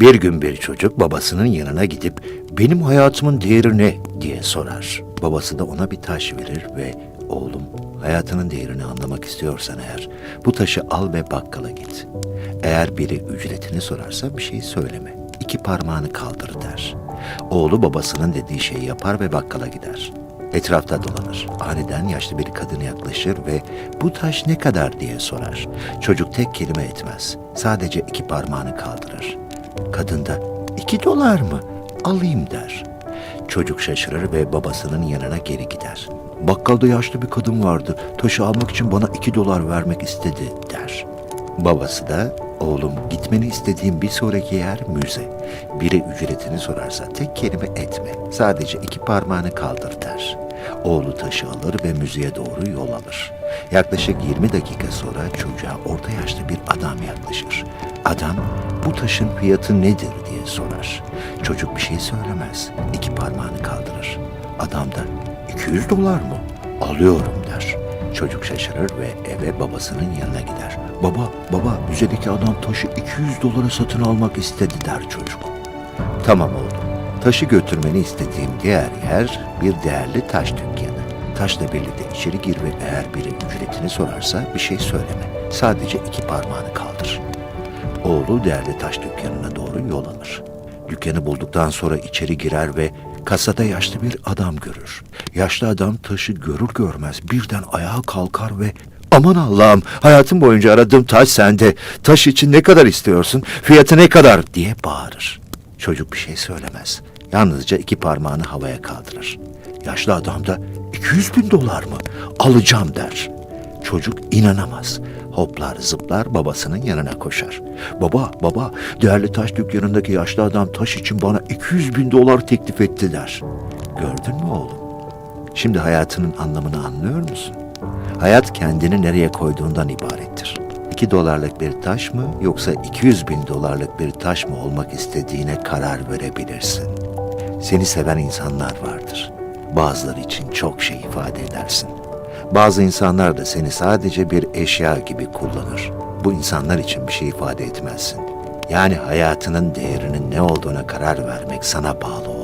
Bir gün bir çocuk babasının yanına gidip benim hayatımın değeri ne diye sorar. Babası da ona bir taş verir ve oğlum hayatının değerini anlamak istiyorsan eğer bu taşı al ve bakkala git. Eğer biri ücretini sorarsa bir şey söyleme. İki parmağını kaldır der. Oğlu babasının dediği şeyi yapar ve bakkala gider. Etrafta dolanır. Aniden yaşlı bir kadın yaklaşır ve bu taş ne kadar diye sorar. Çocuk tek kelime etmez. Sadece iki parmağını kaldırır. Kadın da iki dolar mı? Alayım der. Çocuk şaşırır ve babasının yanına geri gider. Bakkalda yaşlı bir kadın vardı. Taşı almak için bana iki dolar vermek istedi der. Babası da oğlum gitmeni istediğim bir sonraki yer müze. Biri ücretini sorarsa tek kelime etme. Sadece iki parmağını kaldır der. Oğlu taşı alır ve müzeye doğru yol alır. Yaklaşık 20 dakika sonra çocuğa orta yaşlı bir adam yaklaşır. Adam bu taşın fiyatı nedir diye sorar. Çocuk bir şey söylemez. İki parmağını kaldırır. Adam da 200 dolar mı? Alıyorum der. Çocuk şaşırır ve eve babasının yanına gider. Baba, baba müzedeki adam taşı 200 dolara satın almak istedi der çocuk. Tamam oğlum. Taşı götürmeni istediğim diğer yer bir değerli taş dükkanı. Taşla birlikte içeri gir ve eğer biri ücretini sorarsa bir şey söyleme. Sadece iki parmağını kaldır. Oğlu değerli taş dükkanına doğru yol alır. Dükkanı bulduktan sonra içeri girer ve kasada yaşlı bir adam görür. Yaşlı adam taşı görür görmez birden ayağa kalkar ve Aman Allah'ım hayatım boyunca aradığım taş sende. Taş için ne kadar istiyorsun? Fiyatı ne kadar diye bağırır. Çocuk bir şey söylemez. Yalnızca iki parmağını havaya kaldırır. Yaşlı adam da 200 bin dolar mı? Alacağım der. Çocuk inanamaz. Hoplar zıplar babasının yanına koşar. Baba baba değerli taş dükkanındaki yaşlı adam taş için bana 200 bin dolar teklif etti der. Gördün mü oğlum? Şimdi hayatının anlamını anlıyor musun? Hayat kendini nereye koyduğundan ibarettir. 2 dolarlık bir taş mı yoksa 200 bin dolarlık bir taş mı olmak istediğine karar verebilirsin. Seni seven insanlar vardır. Bazıları için çok şey ifade edersin. Bazı insanlar da seni sadece bir eşya gibi kullanır. Bu insanlar için bir şey ifade etmezsin. Yani hayatının değerinin ne olduğuna karar vermek sana bağlı.